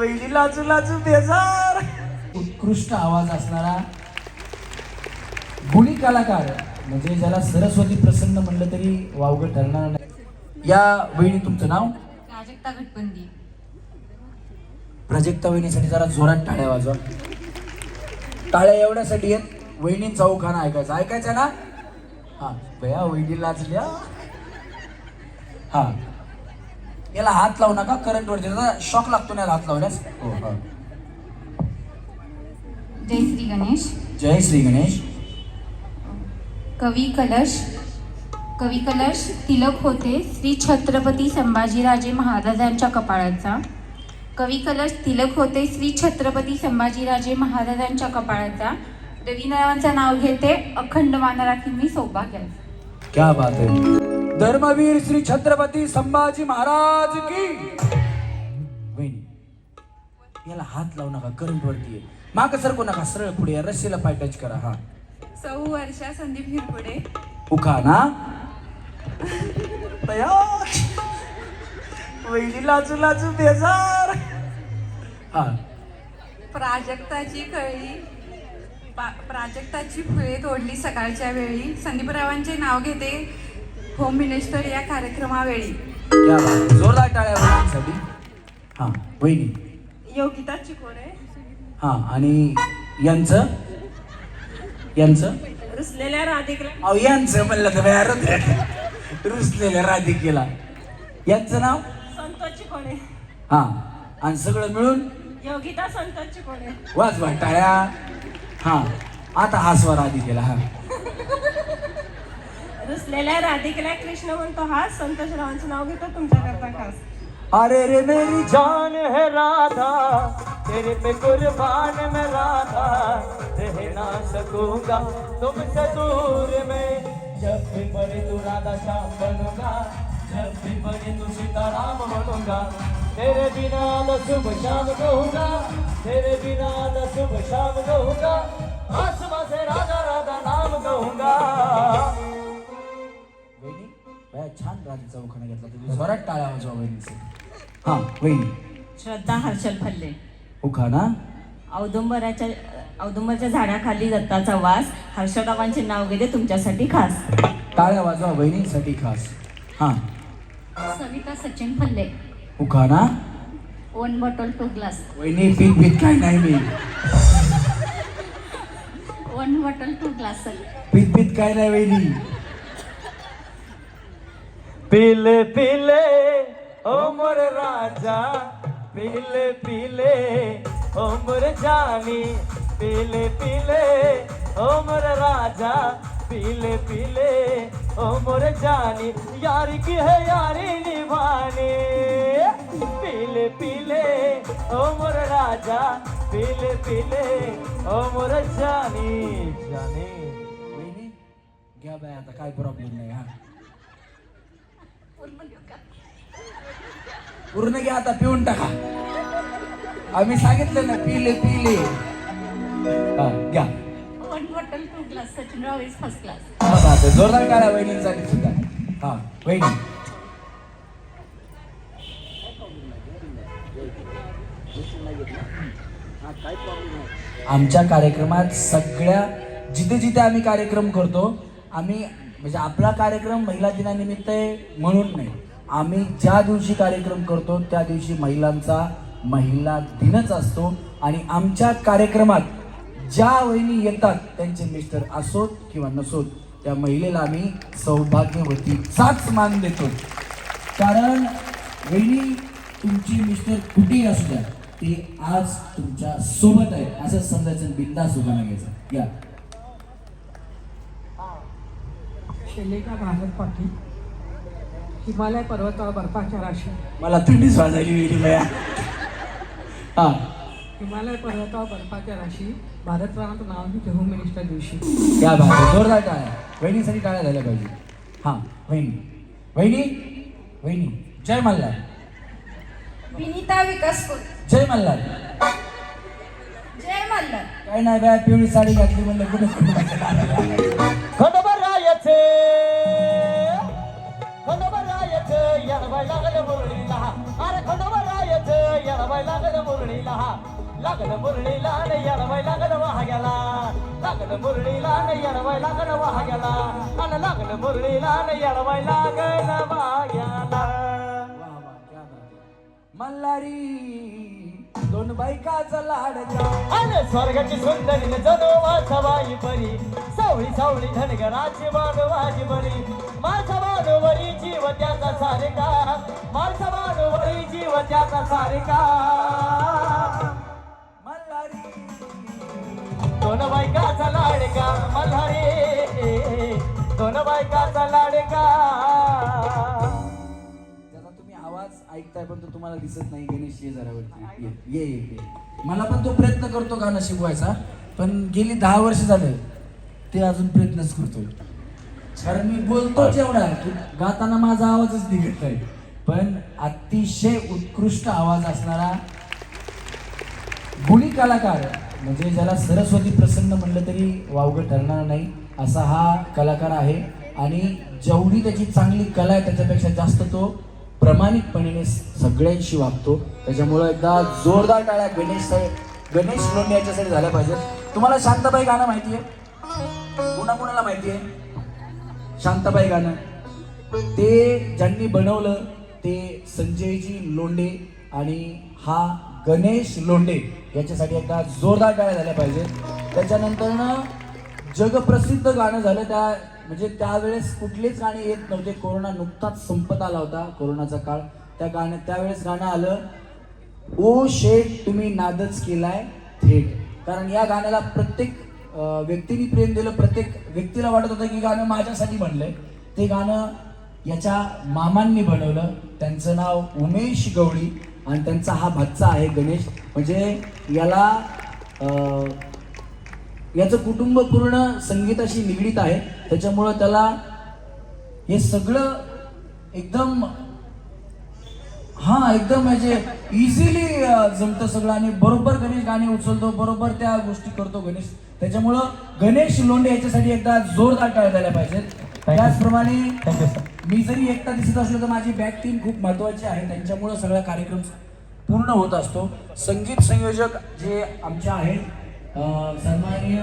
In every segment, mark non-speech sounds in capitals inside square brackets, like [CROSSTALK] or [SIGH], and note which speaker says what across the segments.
Speaker 1: वहिनी लाजू लाजू बेजार. उत्कृष्ट आवाज असणारा गुणी कलाकार म्हणजे ज्याला सरस्वती प्रसन्न म्हणलं तरी वावगं ठरणार नाही. या वहिनी तुमचं नाव?
Speaker 2: प्राजक्ता घटबंदी
Speaker 1: प्राजक्ता वहिनीसाठी जरा जोरात टाळ्या वाजवा. टाळ्या एवढ्यासाठी आहेत वहिनींचा उखाणा ऐकायचा. ऐकायचा ना? हा बया वहिनी लाचल्या हा. याला हात लावू नका करंट वरती शॉक लागतो ना हात लावल्यास. हो हा.
Speaker 2: जय श्री गणेश.
Speaker 1: जय श्री गणेश.
Speaker 2: कवी कलश कवी कलश तिलक होते श्री छत्रपती संभाजीराजे महाराजांच्या कपाळाचा. कवी कलश तिलक होते श्री छत्रपती संभाजीराजे महाराजांच्या कपाळाचा. रवींद्रनाथांचं नाव घेते अखंड मान राखीन मी सौभाग्याचा.
Speaker 1: क्या बात है धर्मवीर श्री छत्रपती संभाजी महाराज की. याला हात लावू नका करंट वरती आहे. माग सरकू नका सरळ पुढे या रस्सीला पाय टच करा हा.
Speaker 2: सौ वर्षा संदीप हिरपुडे.
Speaker 1: उखा ना. वहिनी लाजू लाजू बेजार. हा.
Speaker 2: प्राजक्ताची कळी प्राजक्ताची फुले तोडली सकाळच्या वेळी. संदीपरावांचे नाव घेते होम मिनिस्टर या कार्यक्रमावेळी.
Speaker 1: क्या बात है. जोरदार टाळ्या वहिनीसाठी हा वहिनी.
Speaker 2: योगिता चिकोडे.
Speaker 1: हा आणि यांचं? यांचं?
Speaker 2: रुसलेल्या राधिकला
Speaker 1: अहो यांचं म्हणलं तर बाहेर रुसलेल्या राधिकेला. यांचं नाव?
Speaker 2: संतोष चिकोडे.
Speaker 1: हा आणि सगळं मिळून?
Speaker 2: योगिता संतोष चिकोडे.
Speaker 1: वाजवा टाळ्या. हा आता हा स्वर राधिकेला हा.
Speaker 2: रुसलेल्या राधिकेला कृष्ण म्हणतो हा संतोष रावांचं नाव घेतो तुमच्याकरता खास.
Speaker 1: अरे रे मेरी जान है राधा तेरे पे कुर्बान मैं राधा रह ना सकूंगा तुमसे दूर में। जब भी बड़े तू राधा श्याम बनूंगा जब भी बड़े तू सीताराम बनूंगा तेरे बिना न सुबह शाम कहूंगा तेरे बिना न सुबह शाम कहूंगा। आसमां से राधेचा उखाणा घेतला तुम्ही जोरात टाळ्या वाजवा वहिनीचे. हा वहिनी.
Speaker 3: श्रद्धा हर्षल फल्ले.
Speaker 1: उखाणा
Speaker 3: औदुंबराच्या औदुंबरच्या झाडाखाली दत्ताचा वास हर्षदावांचे नाव घेते तुमच्यासाठी खास.
Speaker 1: टाळ्या वाजवा वहिनीसाठी खास. हा.
Speaker 2: सविता सचिन फल्ले.
Speaker 1: उखाणा
Speaker 2: वन बॉटल टू ग्लास.
Speaker 1: वहिनी पीत पीत काय नाही मी.
Speaker 2: One bottle two glass.
Speaker 1: पीत पीत काय नाही वहिनी. पीले पीले ओ मोर राजा पीले पीले ओ मोर जानी पीले पीले ओ मोर राजा पीले पीले ओ मोर जानी यार की है यारी निभानी। पीले पीले ओ मोर राजा पीले पीले ओ मोर जानी। जानी। वहिनी घ्या बाय आता काय प्रॉब्लेम नाही हा. पूर्ण घ्या आता पिऊन टाका. आम्ही सांगितलं ना पिले पिले. हा घ्या.
Speaker 2: One bottle two glass Sachin Rao is first class
Speaker 1: हा, बाप रे. जोरदार काढा वहिनींसाठी सुद्धा. हा वहिनी. आमच्या कार्यक्रमात सगळ्या जिथे जिथे आम्ही कार्यक्रम करतो आम्ही म्हणजे आपला कार्यक्रम महिला दिनानिमित्त आहे म्हणून नाही. आम्ही ज्या दिवशी कार्यक्रम करतो त्या दिवशी महिलांचा महिला दिनच असतो. आणि आमच्या कार्यक्रमात ज्या वहिनी येतात त्यांचे मिस्टर असोत किंवा नसोत त्या महिलेला आम्ही सौभाग्यवतीचाच मान देतो. कारण वहिनी तुमची मिस्टर कुठेही असू द्या ते आज तुमच्यासोबत आहे. असं समजायचं बिंदास उभा घ्यायचं या.
Speaker 4: शैलिका भारत पाटील हिमालय पर्वतावर बर्फाच्या राशी.
Speaker 1: मला थंडीच वाजायली वेगळी बया. हा.
Speaker 4: हिमालय पर्वतावर बर्फाच्या राशी. भारतरावांचं नाव घेते होम मिनिस्टर दिवशी
Speaker 1: या बाबा जोरदार टाळ्या. वहिनीसाठी टाळ्या झाल्या पाहिजे. हा वहिनी. वहिनी? वहिनी. जय मल्हार.
Speaker 2: विनिता विकास
Speaker 1: जय मल्हार.
Speaker 2: जय मल्हार.
Speaker 1: काय नाही बाय पिवळी साडी घातली म्हणलं कुठे? खंडोबरायाचे खंडोबरायाचे येणबाई लागले मुरळीला. अरे खंडोबरायाचे येणबाई
Speaker 5: येडवाय लागल मुरळीला हा लागल मुरळीला न येडवाय लागल वाहाग्याला लागल मुरळीला न लागल वाहाग्याला अन लागल मुरळीला न येडवाय लागल वाहाग्याला
Speaker 1: वा वा मल्हारी दोन बायकाचा लाडका
Speaker 5: अन स्वर्गाची सुंदरी जणू बाई परी सावळी सावळी धनगराची मानवाची बरी. माझा मानवरी जीव त्याचा सारका माझा मानवरी जीव त्याचा सारका
Speaker 1: मल्हारी.
Speaker 5: दोन बायकाचा लाडका मल्हारी. दोन बायकाचा लाडका.
Speaker 1: त्याचा तुम्ही आवाज ऐकताय पण तो तुम्हाला दिसत नाही गणेश ये ये ये मला पण तो प्रयत्न करतो गाणं शिकवायचा पण गेली दहा वर्ष झालं ते अजून प्रयत्नच करतोय. कारण मी बोलतो जेवढा की गाताना माझा आवाजच निघत नाही पण अतिशय उत्कृष्ट आवाज असणारा गुणी कलाकार म्हणजे ज्याला सरस्वती प्रसन्न म्हणलं तरी वावगं ठरणार नाही असा हा कलाकार आहे. आणि जेवढी त्याची चांगली कला आहे त्याच्यापेक्षा जास्त तो प्रामाणिकपणे सगळ्यांशी वागतो. त्याच्यामुळं एकदा जोरदार टाळ्या गणेश साहेब गणेश लोंढे याच्यासाठी झाल्या पाहिजेत. तुम्हाला शांताबाई गाणं माहिती आहे कुणा कुणाला माहिती आहे शांताबाई गाणं. ते ज्यांनी बनवलं ते संजयजी लोंडे आणि हा गणेश लोंडे याच्यासाठी एकदा जोरदार टाळ्या झाल्या पाहिजे. त्याच्यानंतरनं जगप्रसिद्ध गाणं झालं. त्या म्हणजे त्यावेळेस कुठलेच गाणे येत नव्हते. कोरोना नुकताच संपत आला होता कोरोनाचा काळ. त्या गाण्या त्यावेळेस गाणं आलं ओ शेठ तुम्ही नादच केलाय थेट. कारण या गाण्याला प्रत्येक व्यक्तीने प्रेम दिलं प्रत्येक व्यक्तीला वाटत होतं की गाणं माझ्यासाठी म्हणलंय ते गाणं याच्या मामांनी बनवलं. त्यांचं नाव उमेश गवळी आणि त्यांचा हा भातचा आहे गणेश. म्हणजे याला याचं कुटुंब पूर्ण संगीताशी निगडीत आहे. त्याच्यामुळं त्याला हे सगळं एकदम हा एकदम म्हणजे इझिली जमतं सगळं. आणि बरोबर गणेश गाणे उचलतो बरोबर त्या गोष्टी करतो गणेश. त्याच्यामुळं गणेश लोंढे याच्यासाठी एकदा जोरदार टाळ्या झाल्या पाहिजेत. त्याचप्रमाणे मी जरी एकटा दिसत असलो तर माझी बॅक टीम खूप महत्वाची आहे. त्यांच्यामुळं सगळा कार्यक्रम पूर्ण होत असतो. संगीत संयोजक जे आमचे आहेत सन्माननीय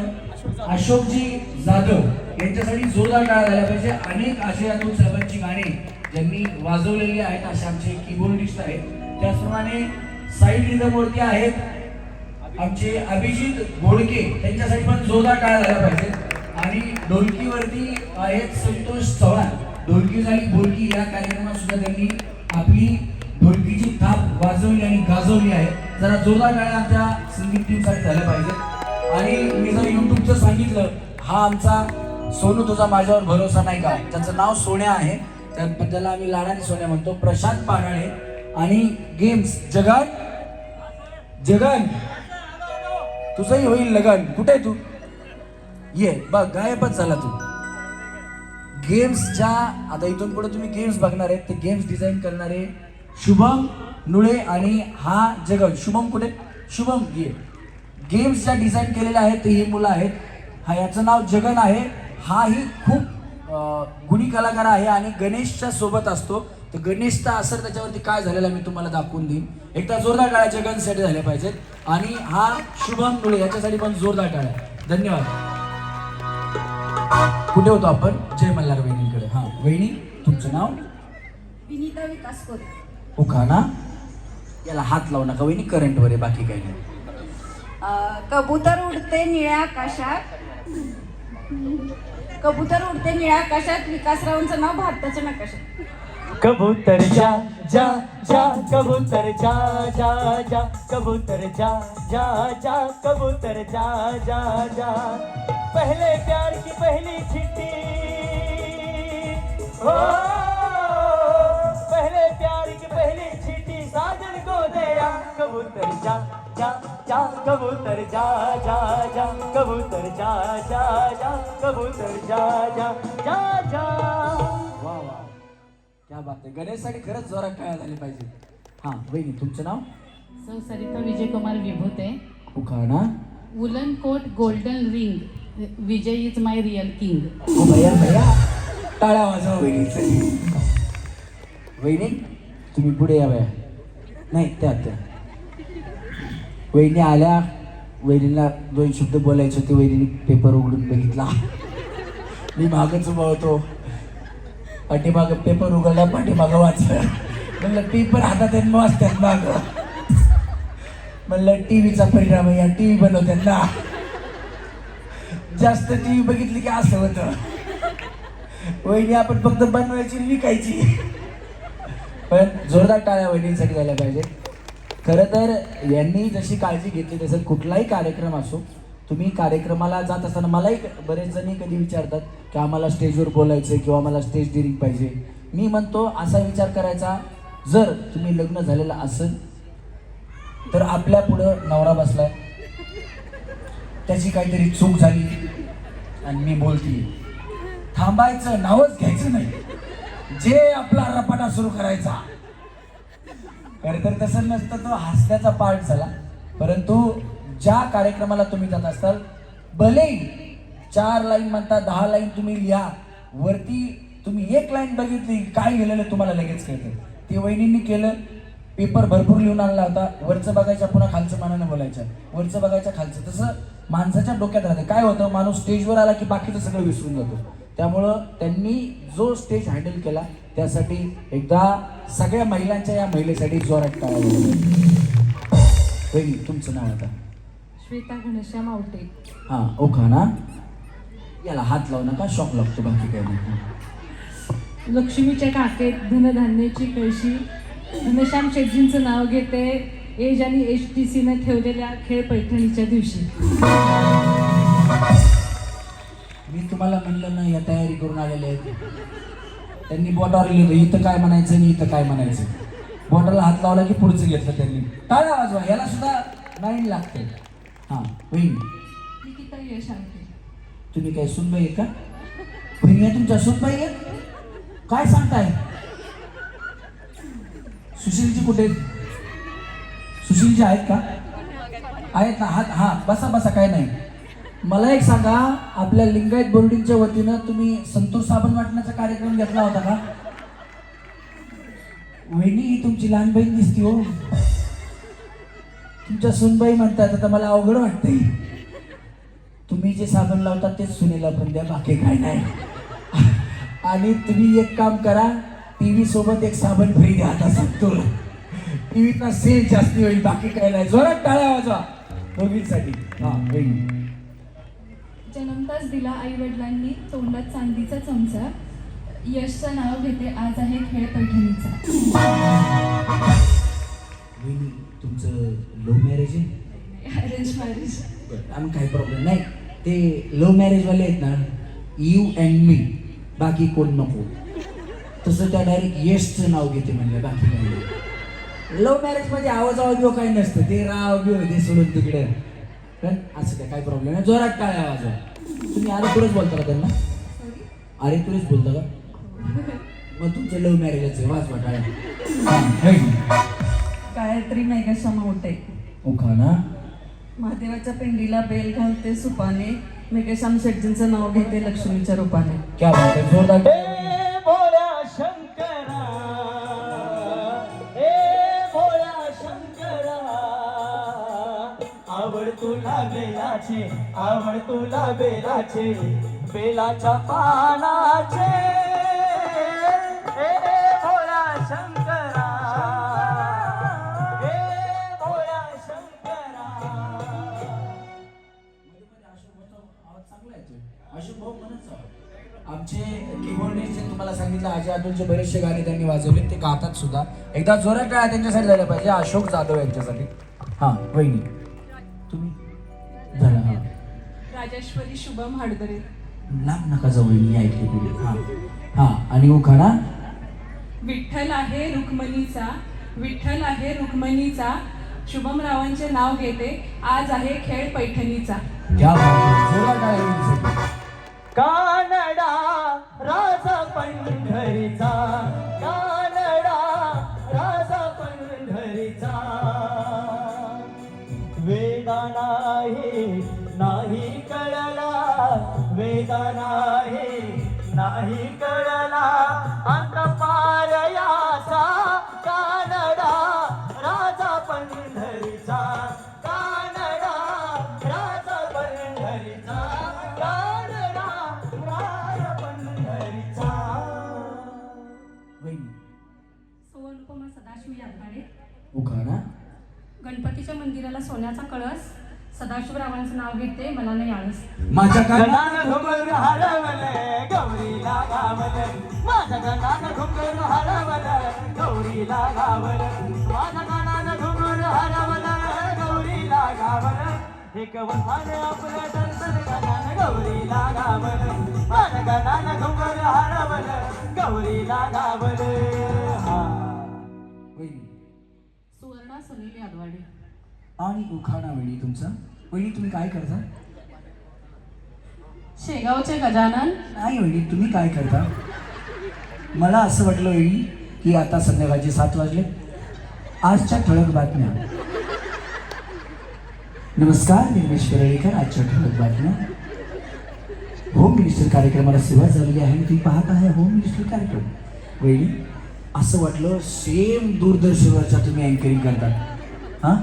Speaker 1: अशोकजी जाधव यांच्यासाठी जोरदार टाळ्या झाल्या पाहिजे. अनेक अतुल साहेबांची गाणी ज्यांनी वाजवलेले आहेत असे आमचे कीबोर्डिस्ट आहेत. त्याचप्रमाणे साईड रिदमवरती आहेत. आमचे अभिजित घोडके त्यांच्यासाठी पण जोरदार टाळा झाला पाहिजेत. आणि ढोलकीवरती आहेत संतोष चव्हाण. ढोलकी झाली बोलकी. या कार्यक्रमात सुद्धा त्यांनी आपली ढोलकीची थाप वाजवली आणि गाजवली आहे. जरा जोरदार टाळा आमच्या संगीत टीमसाठी झाल्या पाहिजेत. आणि मी जर युट्यूबचं सांगितलं हा आमचा सोनू तुझा माझ्यावर भरोसा नाही का? त्याचं नाव सोन्या आहे. त्या त्याला आम्ही लाडाने सोन्या म्हणतो प्रशांत पाराळे. आणि गेम्स जगन. जगन. तुझंही होईल लगन. कुठे आहे तू? ये बघ गायबच झाला तू. गेम्सच्या आता इथून पुढे तुम्ही गेम्स बघणार आहेत. ते गेम्स डिझाईन करणारे शुभम नुळे आणि हा जगन. शुभम कुठे? शुभम ये. गेम्स ज्या डिझाईन केलेल्या आहेत ते ही मुलं आहेत. हा याचं नाव जगन आहे. हाही खूप गुणी कलाकार आहे आणि गणेशच्या सोबत असतो. तर गणेशचा असर त्याच्यावरती काय झालेला मी तुम्हाला दाखवून देईन. एकदा जोरदार टाळ्या जगनसाठी झाल्या पाहिजेत. आणि हा शुभम नुळे याच्यासाठी पण जोरदार टाळ्या. धन्यवाद. कुठे होतो आपण? जय मल्हार वहिनीकडे. हा वहिनी तुमचं नाव?
Speaker 2: विनीता विकास कोरे.
Speaker 1: उखाना याला हात लावू नका वहिनी करंटवर आहे बाकी काही नाही.
Speaker 2: कबूतर उडते निळ्या आकाशात. कबूतर उडते निळ्या आकाशात विकासरावांचं नाव भारताच्या नकाशात.
Speaker 5: कबूतर जा जा जा कबूतर जा जा जा कबूतर जा जा जा कबूतर जा जा जा. पहले प्यार की पहली चिट्ठी. हो पहले प्यार की जा जा जा कबूतर जा जा जा जा
Speaker 1: वा वा. क्या बात आहे. गणेशसाठी खरंच जोरात टाळ्या झाली पाहिजे. हा वहिनी तुमचं नाव?
Speaker 6: सौ Sarita Vijaykumar Vibhute.
Speaker 1: उखाणा.
Speaker 6: Woollen coat golden ring Vijay is my real king
Speaker 1: ओ भैया भैया. टाळ्या वाजवा वहिनीसाठी वहिनी तुम्ही पुढे या बाया नाही त्या त्या. वहिनी आल्या. वहिनीला दोन शब्द बोलायचे होते वहिनी पेपर उघडून बघितला. मी मागच उभा होतो पाठीमागं पेपर उघडला पाठीमागं वाचलं. म्हणलं पेपर हातात त्यांना मग वाचतात माग. म्हणलं टी व्हीचा परिणाम आहे या टी व्ही बनवतात ना. जास्त टी व्ही बघितली की असं होतं. वहिनी आपण फक्त बनवायची विकायची. पण जोरदार टाळ्या वहिनींसाठी झाल्या पाहिजे. खरं तर यांनी जशी काळजी घेतली तसं कुठलाही कार्यक्रम असो तुम्ही कार्यक्रमाला जात असताना मलाही बरेच जणी कधी विचारतात की आम्हाला स्टेजवर बोलायचं किंवा आम्हाला स्टेज डिरिंग पाहिजे. मी म्हणतो असा विचार करायचा जर तुम्ही लग्न झालेलं असेल तर आपल्या पुढं नवरा बसलाय. त्याची काहीतरी चूक झाली आणि मी बोलते थांबायचं नावच घ्यायचं नाही. जे आपला रपाटा सुरू करायचा खरं तर तसं नसतं तो हसण्याचा पार्ट झाला. परंतु ज्या कार्यक्रमाला तुम्ही जात असाल भले चार लाईन म्हणता दहा लाईन तुम्ही लिहा वरती तुम्ही एक लाईन बघितली काय लिहिलेलं तुम्हाला लगेच कळतं. ते वहिनींनी केलं पेपर भरपूर लिहून आणला होता वरचं बघायचं पुन्हा खालचं मनानं बोलायचं. वरचं बघायचं खालचं. तसं माणसाच्या डोक्यात राहतं. काय होतं माणूस स्टेजवर आला की बाकीचं सगळं विसरून जातो. त्यामुळं त्यांनी जो स्टेज हँडल केला त्यासाठी एकदा सगळ्या महिलांच्या या महिलेसाठी जोरात टाळा. वहिनी तुमचं नाव आता?
Speaker 4: श्वेता घनश्याम आवटे.
Speaker 1: हां ओखा ना? याला हात लावू नका शॉक लागतो बाकी काही नाही.
Speaker 4: लक्ष्मीच्या काकेत धनधान्याची कळशी. घनश्याम शेटजींचं नाव घेते. एज आणि एच टी सीनं ठेवलेल्या खेळ पैठणीच्या दिवशी.
Speaker 1: मी म्हणलं ना या तयारी करून आलेले आहेत. त्यांनी बोटावर लिहिलं इथं काय म्हणायचं आणि इथं काय म्हणायचं. बोटाला हात लावला की पुढचं घेतलं त्यांनी. टाळा वाजवा याला सुद्धा नाईन लागते. हां
Speaker 4: बहीण
Speaker 1: तुम्ही काय सुनबाई आहे का? बहिणी तुमच्या सुनबाई आहे? काय सांगताय? सुशीलजी कुठे सुशीलजी आहेत का? आहेत ना हात हा बसा बसा काय नाही. मला एक सांगा आपल्या लिंगायत बोर्डिंगच्या वतीनं तुम्ही संतूर साबण वाटण्याचा कार्यक्रम घेतला होता का? वहिनी ही तुमची लहान बहीण दिसती हो. तुमच्या सुनबाई म्हणतात आता मला अवघड वाटते तुम्ही जे साबण लावता तेच सुनेला पण द्या बाकी काय नाही. आणि तुम्ही एक काम करा टीव्ही सोबत एक साबण फ्री द्या आता सांगतो टीव्हीतला सेल जास्ती होईल बाकी काय नाही. जोरात टाळ्या वाजवा. दोघींसाठी. हा होईल
Speaker 7: जन्मताच दिला आई वडिलांनी तोंडात चांदीचा चमचा. यशचं नाव घेते आज आहे खेळ पैठणीचा.
Speaker 1: तुमचं लव्ह मॅरेज आहे?
Speaker 7: अरेंज मॅरेज
Speaker 1: आम्ही काही प्रॉब्लेम नाही. ते लव्ह मॅरेजवाले आहेत ना यू अँड मी बाकी कोण नको. तसं त्या डायरेक्ट यशचं नाव घेते म्हणलं बाकी नाही. लव्ह मॅरेजमध्ये आवाज आवाज काही नसतं. ते राव बिव ते सोडून तिकडे. पण असं काय काही प्रॉब्लेम नाही. जोरात टाळ्या आवाज तुम्ही अरे तुलाच बोलता का त्यांना? अरे तुलाच बोलता का? [LAUGHS] मग तुमचं लव्ह मॅरेजच आहे वाच टाळ्या हां, होईल.
Speaker 3: गायत्री मेघश्याम आवटे
Speaker 1: ओखा ना?
Speaker 3: महादेवाच्या पिंडीला बेल घालते सुपाने. मेघश्याम शेटजींचं नाव घेते लक्ष्मीच्या रूपाने.
Speaker 1: क्या बात आहे जोरदार.
Speaker 5: बेलाचे आवड तुला बेलाचे बेलाच्या पानाचे. ए भोळ्या शंकरा. ए भोळ्या शंकरा.
Speaker 1: अशोक भाऊ म्हणत जा. आमचे कीबोर्डिस्ट तुम्हाला सांगितलं अजय अतुलचे बरेचसे गाणे त्यांनी वाजवले ते गातात सुद्धा. एकदा जोरात टाळ्या त्यांच्यासाठी झाल्या पाहिजे. अशोक जाधव यांच्यासाठी. हां वहिनी. तुम्ही? झालं हां
Speaker 4: राजेश्वरी शुभम हाडदरे.
Speaker 1: लांब नका जाऊ वहिनी ऐकली पुढे हां हां आणि उखाणा
Speaker 4: विठ्ठल आहे रुक्मणीचा विठ्ठल आहे रुक्मणीचा. शुभम रावांचे नाव घेते आज आहे खेळ पैठणीचा.
Speaker 1: क्या बात आहे. जोरात टाळ्या वहिनीसाठी.
Speaker 5: कानडा राजा पंढरीचा. वेदा नाही नाही कळला अंत पारयाचा
Speaker 2: सदाशिवरावांचं नाव घेते मला नाही आळस.
Speaker 1: माझ्या कानात
Speaker 5: गणानं घुंगरू हरवलं गौरीला गावलं माझ्या गणानं घुंगरू हरवलं गौरीला गावलं माझ्या गणानं घुंगरू हरवलं गौरीला गावलं एक वखान आपलं दर्शन गणानं गौरीला गावलं माझ्या गणानं घुंगरू हरवलं गौरीला गावलं हा.
Speaker 1: वहिनी.
Speaker 6: सुवर्णा सुनील यादवाडे.
Speaker 1: आणि उखाणा वहिनी तुमचा? वहिनी तुम्ही काय करता?
Speaker 6: शेगावचे गजानन
Speaker 1: नाही वहिनी तुम्ही काय करता? मला असं वाटलं वहिनी की आता संध्याकाळचे सात वाजले. आजच्या ठळक बातम्या. नमस्कार मी रमेश परळीकर आजच्या ठळक बातम्या. होम मिनिस्टर कार्यक्रमाला सुरुवात झालेली आहे. तुम्ही पाहत आहे होम मिनिस्टर कार्यक्रम. वहिनी असं वाटलं सेम दूरदर्शनवरच्या तुम्ही अँकरिंग करता. हां?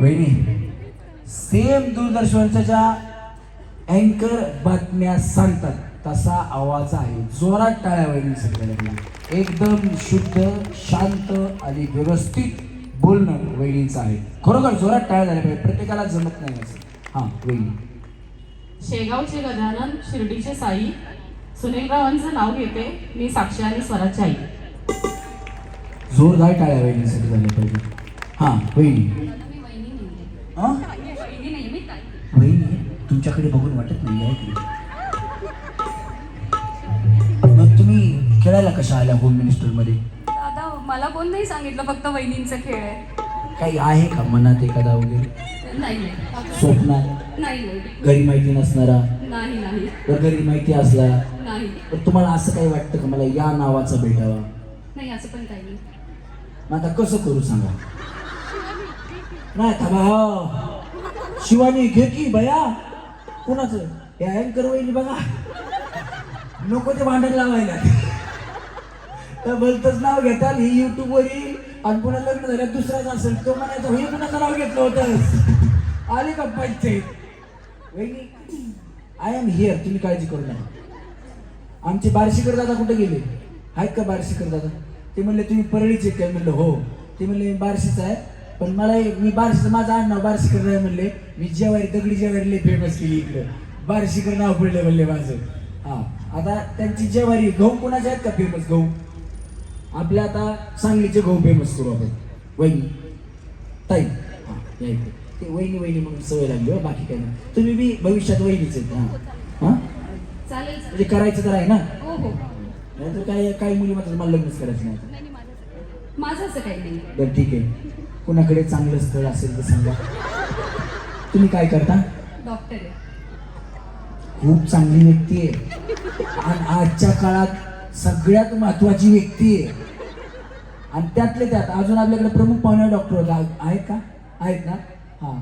Speaker 1: वहिनी सेम दूरदर्शनच्या ज्या अँकर बातम्या सांगतात तसा आवाज आहे. जोरात टाळ्या वहिनी सगळ्या एकदम शुद्ध शांत आणि व्यवस्थित बोलणं वहिनीचं आहे. खरोखर जोरात टाळ्या झाल्या पाहिजे प्रत्येकाला जमत नाही असं. हां
Speaker 6: शेगावचे गजानन शिर्डीचे साई सुनीलरावांचं नाव घेते मी साक्षी आणि स्वराची आई
Speaker 1: जोरदार टाळ्या वहिनीसाठी झाल्या पाहिजे. हां वहिनी. हां? वहिनी तुमच्याकडे बघून वाटत नाही आहे मग तुम्ही खेळायला कशा आल्या होम मिनिस्टरमध्ये
Speaker 4: दादा मला कोण नाही सांगितलं फक्त वहिनींचा खेळ आहे.
Speaker 1: काही आहे का मनात एखादा वगैरे?
Speaker 4: नाही नाही नाही
Speaker 1: घरी माहिती नसणारा?
Speaker 4: नाही नाही.
Speaker 1: तर घरी माहिती असला?
Speaker 4: नाही.
Speaker 1: तर तुम्हाला असं काही वाटतं का मला या नावाचा भेटावा?
Speaker 4: नाही असं पण काही
Speaker 1: मग आता कसं करू सांगा? नाही थांबा हो. शिवानी घे की बया कोणाचं? हे अँकर वहिनी बघा. नको ते भांडण लावायला. तर भलतच नाव घेताल ही युट्यूब वर येईल आणि पुन्हा लग्न झाल्यात दुसराच असेल. तो म्हणायचा हे कुणाचं नाव घेतलं होतं आले का पंचायत आय एम हिअर तुम्ही काळजी करू नका. आमचे बारशीकर दादा कुठे गेले? आहेत का बारशीकर दादा? ते म्हणले तुम्ही परळीचे काय म्हणलं हो. ते म्हणले मी बारशीचा आहे. पण मला मी बारशी माझं आडनाव बार्शीकर नाही म्हणले. मी जेवारी दगडी जेवारी फेमस केली इकडं. बार्शीकर नाव पडले म्हणले माझं. हा आता त्यांची जेवारी गहू कोणाचे आहेत का फेमस गहू? आपल्या आता सांगलीचे गहू फेमस करू आपण. वहिनी ताई हा या इकडे. ते वहिनी वहिनी म्हणून सवय लागली हो बाकी काय नाही. तुम्ही बी भविष्यात वहिनीच आहेत हा हा?
Speaker 4: चालेल
Speaker 1: म्हणजे करायचं तर आहे ना?
Speaker 4: हो हो.
Speaker 1: नाही तर काय काही मुली मात्र मला लग्नच करायचं नाही आता.
Speaker 4: माझं असं काही नाही.
Speaker 1: बरं ठीक आहे. कुणाकडे चांगलं स्थळ असेल तर सांगा. तुम्ही काय करता?
Speaker 4: डॉक्टर आहे.
Speaker 1: खूप चांगली व्यक्ती आहे. आणि आजच्या काळात सगळ्यात महत्वाची व्यक्ती आहे. आणि त्यातले त्यात अजून आपल्याकडे प्रमुख पाहुणे डॉक्टर होता आहेत का? आहेत ना? हां.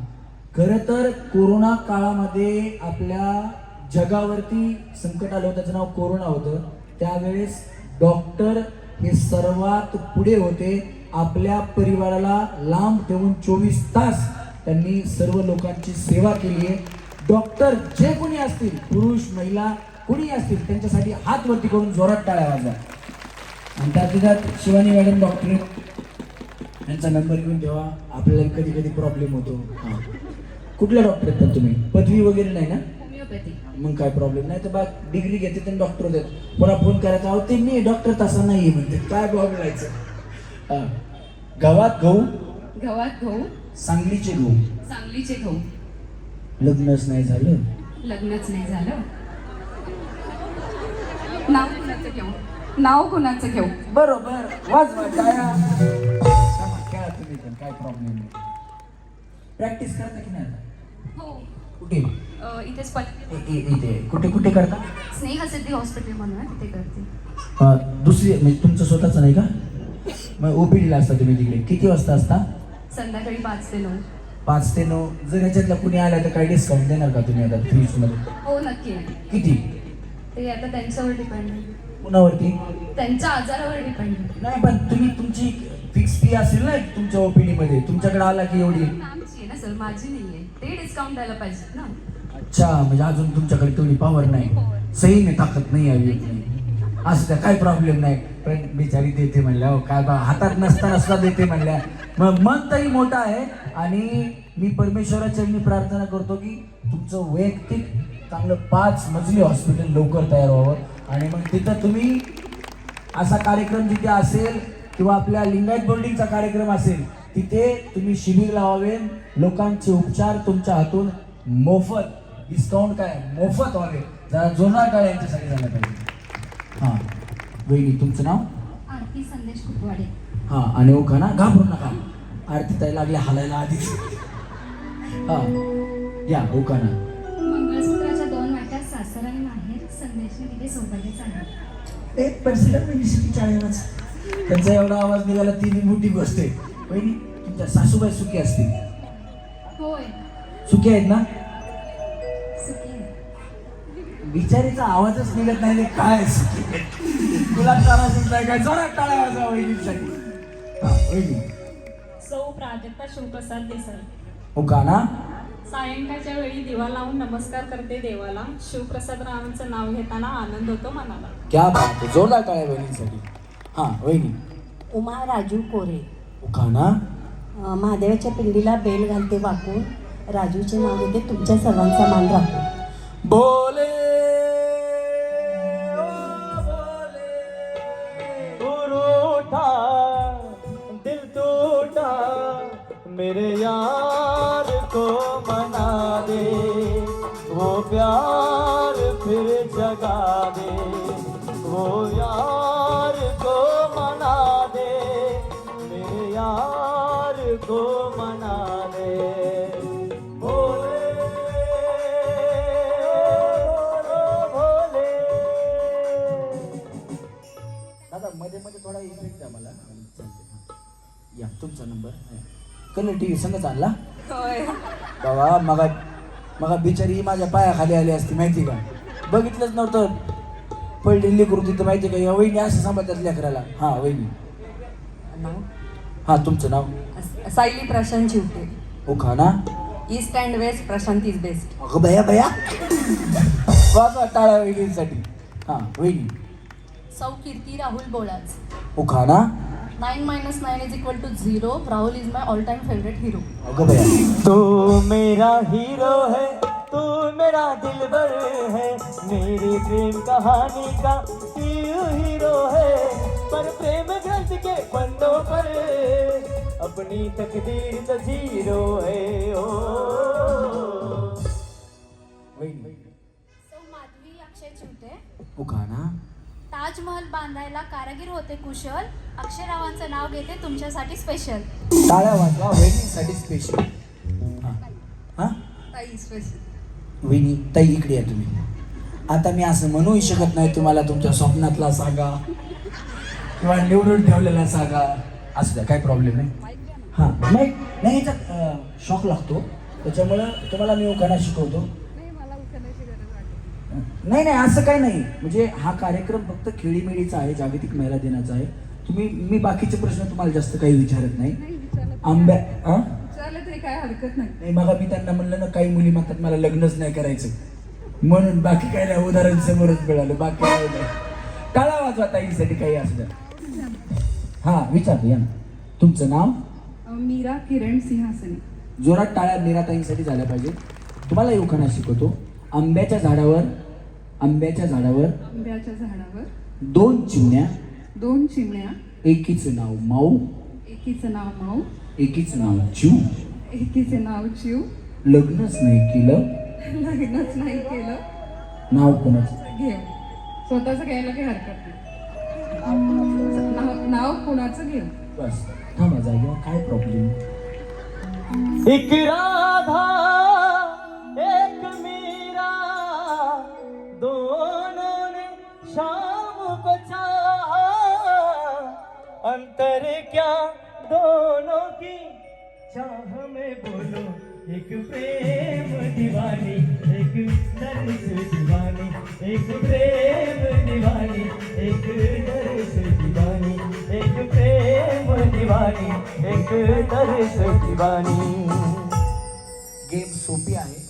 Speaker 1: खरं तर कोरोना काळामध्ये आपल्या जगावरती संकट आलं होतं त्याचं नाव कोरोना होतं त्यावेळेस डॉक्टर हे सर्वात पुढे होते. आपल्या परिवाराला लांब ठेवून चोवीस तास त्यांनी सर्व लोकांची सेवा केली आहे. डॉक्टर जे कोणी असतील पुरुष महिला कोणी असतील त्यांच्यासाठी हात वरती करून जोरात टाळ्या वाजा. आणि त्यात शिवानी मॅडम डॉक्टर यांचा नंबर घेऊन ठेवा. आपल्याला कधी कधी प्रॉब्लेम होतो. हां. कुठल्या डॉक्टर आहेत पण तुम्ही? पदवी वगैरे नाही ना? मग काय प्रॉब्लेम नाही तर बा डिग्री घेते तर डॉक्टर होतात पुन्हा फोन करायचा अहो ते मी डॉक्टर तसा नाही म्हणते. काय बोलायचं? हां. गावात गहू?
Speaker 4: गव्हात गहू.
Speaker 1: सांगलीचे गहू.
Speaker 4: सांगलीचे गहू.
Speaker 1: लग्नच नाही झालं?
Speaker 4: लग्नच नाही झालं. नाव कुणाचं घेऊ? नाव कुणाचं घेऊ?
Speaker 1: बरोबर. वाजवा पण काय प्रॉब्लेम नाही प्रॅक्टिस करता की नाही?
Speaker 4: हो.
Speaker 1: कुठे?
Speaker 4: अ, इथेच पट
Speaker 1: इ- इ- इथे. कुठे कुठे करता?
Speaker 4: स्नेहसिद्धी हॉस्पिटल म्हणून आहे, तिथे करते.
Speaker 1: अं, दुसरी म्हणजे तुमचं स्वतःचं नाही का? मग ओपीडीला असता तुम्ही तिकडे. किती वाजता असता?
Speaker 4: संध्याकाळी पाच ते नऊ.
Speaker 1: पाच ते नऊ. जर याच्यातला कुणी आला तर काही डिस्काउंट देणार का तुम्ही आता फीजमध्ये
Speaker 4: हो नक्की.
Speaker 1: किती?
Speaker 4: ते आता त्यांच्यावर डिपेंड आहे.
Speaker 1: कुणावरती?
Speaker 4: त्यांच्या आजारावर डिपेंड आहे.
Speaker 1: नाही पण तुम्ही तुमची फिक्स फी असेल ना तुमच्या ओपीडी मध्ये तुमच्याकडे आला की एवढी?
Speaker 6: आमची आहे ना सर माझी ते डिस्काउंट द्यायला पाहिजे ना.
Speaker 1: अच्छा म्हणजे अजून तुमच्याकडे तेवढी पॉवर नाही. सही नाही ताकद नाही नाही असं त्या काही प्रॉब्लेम नाही. पण बिचारी देते म्हणल्या हो काय बा हातात नसताना सुद्धा देते म्हणल्या. मग मन तरी मोठा आहे. आणि मी परमेश्वराच्या मी प्रार्थना करतो की तुमचं वैयक्तिक चांगलं पाच मजली हॉस्पिटल लवकर तयार व्हावं. आणि मग तिथं तुम्ही असा कार्यक्रम जिथे असेल किंवा आपल्या लिंगायत बोर्डिंगचा कार्यक्रम असेल तिथे तुम्ही शिबिर लावावे. लोकांचे उपचार तुमच्या हातून मोफत डिस्काउंट काय? मोफत व्हावे. जरा जोरदार काय यांच्यासाठी झालं पाहिजे. हां. वहिनी तुमचं नाव?
Speaker 2: आरती संदेश कुटवाडे
Speaker 1: हां. आणि ओका ना घाबरू नका. आरती ताई लागली हालायला आधीच. हां. या ओका ना
Speaker 2: मंगळसूत्राच्या दोन वाट्यात सासर आणि माहेर संदेशने दिले सौभाग्याचा आहे.
Speaker 1: एक पर्सेंट त्यांचा एवढा आवाज निघाला ती मोठी गोष्ट आहे वहिनी तुमच्या सासूबाई सुखी असतील.
Speaker 2: होय.
Speaker 1: सुखी आहेत ना. बिचारीचा आवाजच निघत नाही काय सुखी? तुला टाळा सुद्धा काय? जोरात टाळा वाजवा वहिनीसाठी.
Speaker 3: सौ प्राजक्ता शिवप्रसाद देसाई
Speaker 1: हो का ना?
Speaker 4: सायंकाळच्या वेळी दिवा लावून नमस्कार करते देवाला. शिवप्रसाद रावांचं नाव घेताना आनंद होतो मनाला.
Speaker 1: क्या बात जोरदार टाळ्या वहिनीसाठी. हा वहिनी.
Speaker 8: उमा राजू कोरे.
Speaker 1: का ना
Speaker 8: अ, महादेवाच्या पिंडीला बेल घालते वाकून. राजूचे नाव घेते तुमच्या सर्वांचा मान राखून.
Speaker 1: बोले.
Speaker 5: गुरु उठा दिल टूटा मेरे
Speaker 1: कलर टी व्ही संगच आणला बाबा मगा मगा बिचारी माझ्या पायाखाली आली असती माहिती का? बघितलंच नव्हतं. पडली लेकरू तिथं माहिती का या वहिनी असं सांभाळतात लेकराला. हा वहिनी. हा तुमचं नाव?
Speaker 6: सायली प्रशांत चिवटे
Speaker 1: हो का ना?
Speaker 6: East and west Prashant is best
Speaker 1: अगं भया भया. वाजवा टाळ्या वहिनीसाठी. हा वहिनी.
Speaker 9: सौ कीर्ती राहुल बोळाच
Speaker 1: हो का ना?
Speaker 9: Nine minus nine is equal to zero Rahul is my all time favourite hero
Speaker 1: अगं
Speaker 5: मेरा हीरो है तू मेरा दिलबर है। मेरी प्रेम कहानी का तू हीरो है पर प्रेम ग्रंथ के पन्नों पर अपनी तकदीर तो ज़ीरो है। ओ।
Speaker 1: वहिनी
Speaker 9: सौ माधवी अक्षय चिवटे
Speaker 1: हो का ना
Speaker 9: ताजमहल बांधायला कारागीर होते कुशल. अक्षयरावांचं नाव घेते तुमच्यासाठी स्पेशल
Speaker 1: टाळ्या वाजवा वहिनीसाठी स्पेशल हा. हा?
Speaker 6: ताई स्पेशल
Speaker 1: वहिनी ताई इकडे या तुम्ही. आता मी असं म्हणूही शकत नाही तुम्हाला तुमच्या स्वप्नातला सांगा किंवा निवडून ठेवलेला सांगा. असं द्या काही प्रॉब्लेम नाही. हां नाही नाही याच्यात शॉक लागतो. त्याच्यामुळं तुम्हाला मी उखाणा शिकवतो. नाही नाही असं काही नाही. म्हणजे हा कार्यक्रम फक्त खेळीमेळीचा आहे जागतिक महिला दिनाचा आहे. तुम्ही मी बाकीचे प्रश्न तुम्हाला जास्त काही विचारत नाही. आंब्या हां
Speaker 6: तरी काय हरकत नाही.
Speaker 1: नाही मग मी त्यांना म्हणलं ना काही मुली म्हणतात मला लग्नच नाही करायचं. म्हणून बाकी काय नाही उदाहरण समोरच मिळालं. बाकी काय नाही. टाळा वाजवा ताईसाठी काही असं हा विचारतो या. ना तुमचं नाव?
Speaker 6: मीरा किरण सिंहासनी.
Speaker 1: जोरात टाळ्या मीराताईंसाठी झाल्या पाहिजे तुम्हाला उखाणा शिकवतो? आंब्याच्या झाडावर आंब्याच्या झाडावर
Speaker 6: आंब्याच्या झाडावर
Speaker 1: दोन चिमण्या
Speaker 6: दोन चिमण्या
Speaker 1: एकीचं नाव माऊ
Speaker 6: एकीचं नाव माऊ
Speaker 1: एकीचं नाव चिव
Speaker 6: एकीचे नाव चिव
Speaker 1: लग्नच नाही केलं.
Speaker 6: लग्नच नाही केलं.
Speaker 1: नाव कोणाचं?
Speaker 6: घे. स्वतःच घ्यायला काही हरकत नाही. नाव नाव कुणाचं घेऊ
Speaker 1: बस. थांबा जागेवर काय प्रॉब्लेम
Speaker 5: एक राधा अंतर क्या दोनों की? चाह में बोलो एक प्रेम दीवानी एक दर्द दीवानी एक प्रेम दीवानी एक दर्द दीवानी एक प्रेम दीवानी एक तरच दीवानी।
Speaker 1: गेम सोपी आहे.